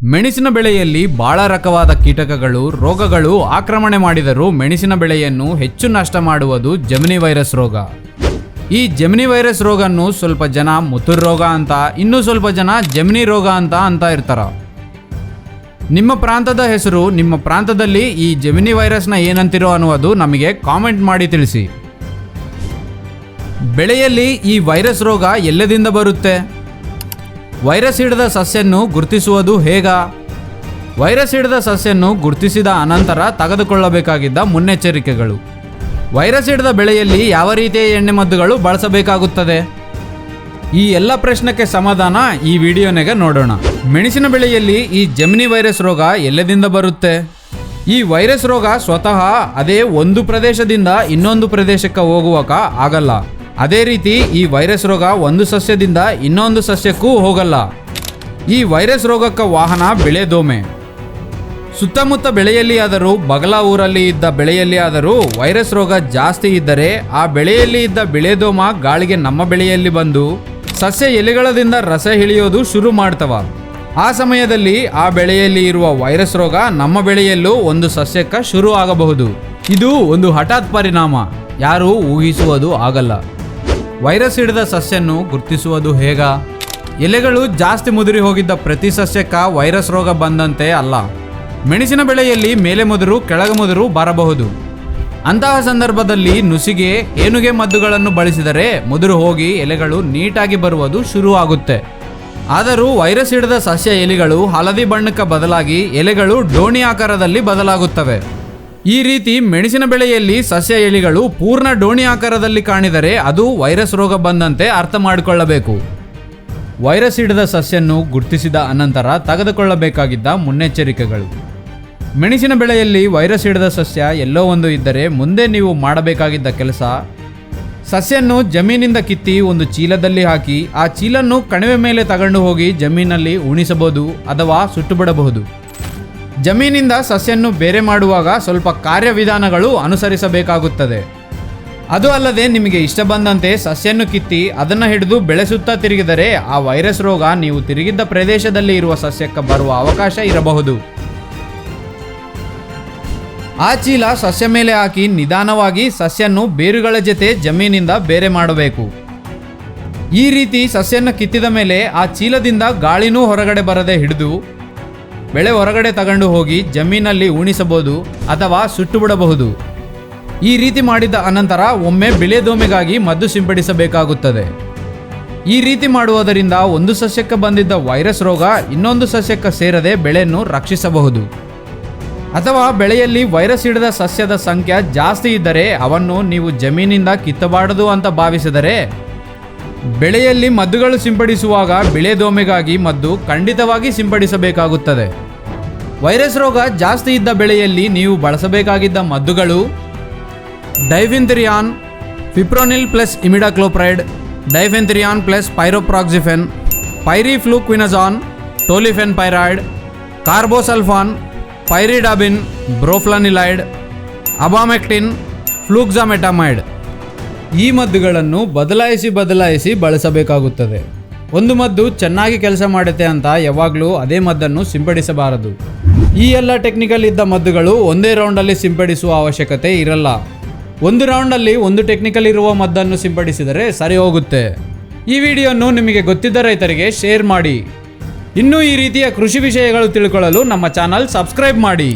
ಮೆಣಸಿನ ಬೆಳೆಯಲ್ಲಿ ಬಹಳ ರಕವಾದ ಕೀಟಕಗಳು, ರೋಗಗಳು ಆಕ್ರಮಣೆ ಮಾಡಿದರೂ ಮೆಣಸಿನ ಬೆಳೆಯನ್ನು ಹೆಚ್ಚು ನಷ್ಟ ಮಾಡುವುದು ಜಮಿನಿ ವೈರಸ್ ರೋಗ. ಈ ಜಮಿನಿ ವೈರಸ್ ರೋಗನ್ನು ಸ್ವಲ್ಪ ಜನ ಮುತುರ್ ರೋಗ ಅಂತ, ಇನ್ನೂ ಸ್ವಲ್ಪ ಜನ ಜಮಿನಿ ರೋಗ ಅಂತ ಅಂತ ಇರ್ತಾರ. ನಿಮ್ಮ ಪ್ರಾಂತದ ಹೆಸರು, ನಿಮ್ಮ ಪ್ರಾಂತದಲ್ಲಿ ಈ ಜಮಿನಿ ವೈರಸ್ನ ಏನಂತಿರೋ ಅನ್ನುವುದು ನಮಗೆ ಕಾಮೆಂಟ್ ಮಾಡಿ ತಿಳಿಸಿ. ಬೆಳೆಯಲ್ಲಿ ಈ ವೈರಸ್ ರೋಗ ಎಲ್ಲದಿಂದ ಬರುತ್ತೆ? ವೈರಸ್ ಹಿಡಿದ ಸಸ್ಯನ್ನು ಗುರುತಿಸುವುದು ಹೇಗ? ವೈರಸ್ ಹಿಡಿದ ಸಸ್ಯನ್ನು ಗುರುತಿಸಿದ ಅನಂತರ ತೆಗೆದುಕೊಳ್ಳಬೇಕಾಗಿದ್ದ ಮುನ್ನೆಚ್ಚರಿಕೆಗಳು. ವೈರಸ್ ಹಿಡಿದ ಬೆಳೆಯಲ್ಲಿ ಯಾವ ರೀತಿಯ ಎಣ್ಣೆ ಮದ್ದುಗಳು ಬಳಸಬೇಕಾಗುತ್ತದೆ? ಈ ಎಲ್ಲ ಪ್ರಶ್ನೆಗೆ ಸಮಾಧಾನ ಈ ವಿಡಿಯೋನಾಗ ನೋಡೋಣ. ಮೆಣಸಿನ ಬೆಳೆಯಲ್ಲಿ ಈ ಜಮಿನಿ ವೈರಸ್ ರೋಗ ಎಲ್ಲದಿಂದ ಬರುತ್ತೆ? ಈ ವೈರಸ್ ರೋಗ ಸ್ವತಃ ಅದೇ ಒಂದು ಪ್ರದೇಶದಿಂದ ಇನ್ನೊಂದು ಪ್ರದೇಶಕ್ಕೆ ಹೋಗುವಾಗ ಆಗಲ್ಲ. ಅದೇ ರೀತಿ ಈ ವೈರಸ್ ರೋಗ ಒಂದು ಸಸ್ಯದಿಂದ ಇನ್ನೊಂದು ಸಸ್ಯಕ್ಕೂ ಹೋಗಲ್ಲ. ಈ ವೈರಸ್ ರೋಗಕ್ಕೆ ವಾಹನ ಬೆಳೆ ದೋಮೆ. ಸುತ್ತಮುತ್ತ ಬೆಳೆಯಲ್ಲಿ ಆದರೂ ಬಗಲ ಊರಲ್ಲಿ ಇದ್ದ ಬೆಳೆಯಲ್ಲಿ ಆದರೂ ವೈರಸ್ ರೋಗ ಜಾಸ್ತಿ ಇದ್ದರೆ ಆ ಬೆಳೆಯಲ್ಲಿ ಇದ್ದ ಬೆಳೆದೋಮ ಗಾಳಿಗೆ ನಮ್ಮ ಬೆಳೆಯಲ್ಲಿ ಬಂದು ಸಸ್ಯ ಎಲೆಗಳದಿಂದ ರಸ ಹಿಳಿಯೋದು ಶುರು ಮಾಡ್ತವ. ಆ ಸಮಯದಲ್ಲಿ ಆ ಬೆಳೆಯಲ್ಲಿ ಇರುವ ವೈರಸ್ ರೋಗ ನಮ್ಮ ಬೆಳೆಯಲ್ಲೂ ಒಂದು ಸಸ್ಯಕ್ಕೆ ಶುರು ಆಗಬಹುದು. ಇದು ಒಂದು ಹಠಾತ್ ಪರಿಣಾಮ. ಯಾರೂ ಊಹಿಸುವುದು ಆಗಲ್ಲ. ವೈರಸ್ ಹಿಡಿದ ಸಸ್ಯನ್ನು ಗುರುತಿಸುವುದು ಹೇಗ? ಎಲೆಗಳು ಜಾಸ್ತಿ ಮುದುರಿ ಹೋಗಿದ್ದ ಪ್ರತಿ ಸಸ್ಯಕ್ಕ ವೈರಸ್ ರೋಗ ಬಂದಂತೆ ಅಲ್ಲ. ಮೆಣಸಿನ ಬೆಳೆಯಲ್ಲಿ ಮೇಲೆ ಮುದುರು, ಕೆಳಗೆ ಮುದುರು ಬರಬಹುದು. ಅಂತಹ ಸಂದರ್ಭದಲ್ಲಿ ನುಸಿಗೆ, ಏನುಗೆ ಮದ್ದುಗಳನ್ನು ಬಳಸಿದರೆ ಮುದುರು ಹೋಗಿ ಎಲೆಗಳು ನೀಟಾಗಿ ಬರುವುದು ಶುರುವಾಗುತ್ತೆ. ಆದರೂ ವೈರಸ್ ಹಿಡಿದ ಸಸ್ಯ ಎಲೆಗಳು ಹಳದಿ ಬಣ್ಣಕ್ಕೆ ಬದಲಾಗಿ ಎಲೆಗಳು ಡೋಣಿ ಆಕಾರದಲ್ಲಿ ಬದಲಾಗುತ್ತವೆ. ಈ ರೀತಿ ಮೆಣಸಿನ ಬೆಳೆಯಲ್ಲಿ ಸಸ್ಯ ಎಲೆಗಳು ಪೂರ್ಣ ಡೋಣಿ ಆಕಾರದಲ್ಲಿ ಕಾಣಿದರೆ ಅದು ವೈರಸ್ ರೋಗ ಬಂದಂತೆ ಅರ್ಥ ಮಾಡಿಕೊಳ್ಳಬೇಕು. ವೈರಸ್ ಹಿಡಿದ ಸಸ್ಯನ್ನು ಗುರುತಿಸಿದ ಅನಂತರ ತೆಗೆದುಕೊಳ್ಳಬೇಕಾಗಿದ್ದ ಮುನ್ನೆಚ್ಚರಿಕೆಗಳು. ಮೆಣಸಿನ ಬೆಳೆಯಲ್ಲಿ ವೈರಸ್ ಹಿಡಿದ ಸಸ್ಯ ಎಲ್ಲೋ ಒಂದು ಇದ್ದರೆ ಮುಂದೆ ನೀವು ಮಾಡಬೇಕಾಗಿದ್ದ ಕೆಲಸ, ಸಸ್ಯನ್ನು ಜಮೀನಿಂದ ಕಿತ್ತಿ ಒಂದು ಚೀಲದಲ್ಲಿ ಹಾಕಿ ಆ ಚೀಲನ್ನು ಕಣಿವೆ ಮೇಲೆ ತಗೊಂಡು ಹೋಗಿ ಜಮೀನಲ್ಲಿ ಉಣಿಸಬಹುದು ಅಥವಾ ಸುಟ್ಟುಬಿಡಬಹುದು ಜಮೀನಿಂದ ಸಸ್ಯನ್ನು ಬೇರೆ ಮಾಡುವಾಗ ಸ್ವಲ್ಪ ಕಾರ್ಯವಿಧಾನಗಳು ಅನುಸರಿಸಬೇಕಾಗುತ್ತದೆ. ಅದು ಅಲ್ಲದೆ ನಿಮಗೆ ಇಷ್ಟ ಬಂದಂತೆ ಸಸ್ಯನ್ನು ಕಿತ್ತಿ ಅದನ್ನು ಹಿಡಿದು ಬೆಳೆಸುತ್ತಾ ತಿರುಗಿದರೆ ಆ ವೈರಸ್ ರೋಗ ನೀವು ತಿರುಗಿದ್ದ ಪ್ರದೇಶದಲ್ಲಿ ಇರುವ ಸಸ್ಯಕ್ಕೆ ಬರುವ ಅವಕಾಶ ಇರಬಹುದು. ಆ ಚೀಲ ಸಸ್ಯ ಮೇಲೆ ಹಾಕಿ ನಿಧಾನವಾಗಿ ಸಸ್ಯನ್ನು ಬೇರುಗಳ ಜೊತೆ ಜಮೀನಿಂದ ಬೇರೆ ಮಾಡಬೇಕು. ಈ ರೀತಿ ಸಸ್ಯನ್ನು ಕಿತ್ತಿದ ಮೇಲೆ ಆ ಚೀಲದಿಂದ ಗಾಳಿನೂ ಹೊರಗಡೆ ಬರದೆ ಹಿಡಿದು ಬೆಳೆ ಹೊರಗಡೆ ತಗೊಂಡು ಹೋಗಿ ಜಮೀನಲ್ಲಿ ಉಣಿಸಬಹುದು ಅಥವಾ ಸುಟ್ಟುಬಿಡಬಹುದು. ಈ ರೀತಿ ಮಾಡಿದ ಅನಂತರ ಒಮ್ಮೆ ಬಿಳೆ ದೋಮೆಗಾಗಿ ಮದ್ದು ಸಿಂಪಡಿಸಬೇಕಾಗುತ್ತದೆ. ಈ ರೀತಿ ಮಾಡುವುದರಿಂದ ಒಂದು ಸಸ್ಯಕ್ಕೆ ಬಂದಿದ್ದ ವೈರಸ್ ರೋಗ ಇನ್ನೊಂದು ಸಸ್ಯಕ್ಕೆ ಸೇರದೆ ಬೆಳೆಯನ್ನು ರಕ್ಷಿಸಬಹುದು. ಅಥವಾ ಬೆಳೆಯಲ್ಲಿ ವೈರಸ್ ಹಿಡಿದ ಸಸ್ಯದ ಸಂಖ್ಯೆ ಜಾಸ್ತಿ ಇದ್ದರೆ ಅವನ್ನು ನೀವು ಜಮೀನಿಂದ ಕಿತ್ತಬಾರದು ಅಂತ ಭಾವಿಸಿದರೆ ಬೆಳೆಯಲ್ಲಿ ಮದ್ದುಗಳು ಸಿಂಪಡಿಸುವಾಗ ಬೆಳೆ ದೋಮೆಗಾಗಿ ಮದ್ದು ಖಂಡಿತವಾಗಿ ಸಿಂಪಡಿಸಬೇಕಾಗುತ್ತದೆ. ವೈರಸ್ ರೋಗ ಜಾಸ್ತಿ ಇದ್ದ ಬೆಳೆಯಲ್ಲಿ ನೀವು ಬಳಸಬೇಕಾಗಿದ್ದ ಮದ್ದುಗಳು diafenthiuron, fipronil plus imidacloprid, diafenthiuron plus pyriproxyfen, pyrifluquinazon tolfenpyrad carbosulfan, pyridaben, broflanilide, abamectin, fluxametamide. ಈ ಮದ್ದುಗಳನ್ನು ಬದಲಾಯಿಸಿ ಬದಲಾಯಿಸಿ ಬಳಸಬೇಕಾಗುತ್ತದೆ. ಒಂದು ಮದ್ದು ಚೆನ್ನಾಗಿ ಕೆಲಸ ಮಾಡುತ್ತೆ ಅಂತ ಯಾವಾಗಲೂ ಅದೇ ಮದ್ದನ್ನು ಸಿಂಪಡಿಸಬಾರದು. ಈ ಎಲ್ಲ ಟೆಕ್ನಿಕಲ್ ಇದ್ದ ಮದ್ದುಗಳು ಒಂದೇ ರೌಂಡಲ್ಲಿ ಸಿಂಪಡಿಸುವ ಅವಶ್ಯಕತೆ ಇರಲ್ಲ. ಒಂದು ರೌಂಡಲ್ಲಿ ಒಂದು ಟೆಕ್ನಿಕಲ್ ಇರುವ ಮದ್ದನ್ನು ಸಿಂಪಡಿಸಿದರೆ ಸರಿ ಹೋಗುತ್ತೆ. ಈ ವಿಡಿಯೋನು ನಿಮಗೆ ಗೊತ್ತಿದ್ದ ರೈತರಿಗೆ ಶೇರ್ ಮಾಡಿ. ಇನ್ನೂ ಈ ರೀತಿಯ ಕೃಷಿ ವಿಷಯಗಳು ತಿಳ್ಕೊಳ್ಳಲು ನಮ್ಮ ಚಾನಲ್ ಸಬ್ಸ್ಕ್ರೈಬ್ ಮಾಡಿ.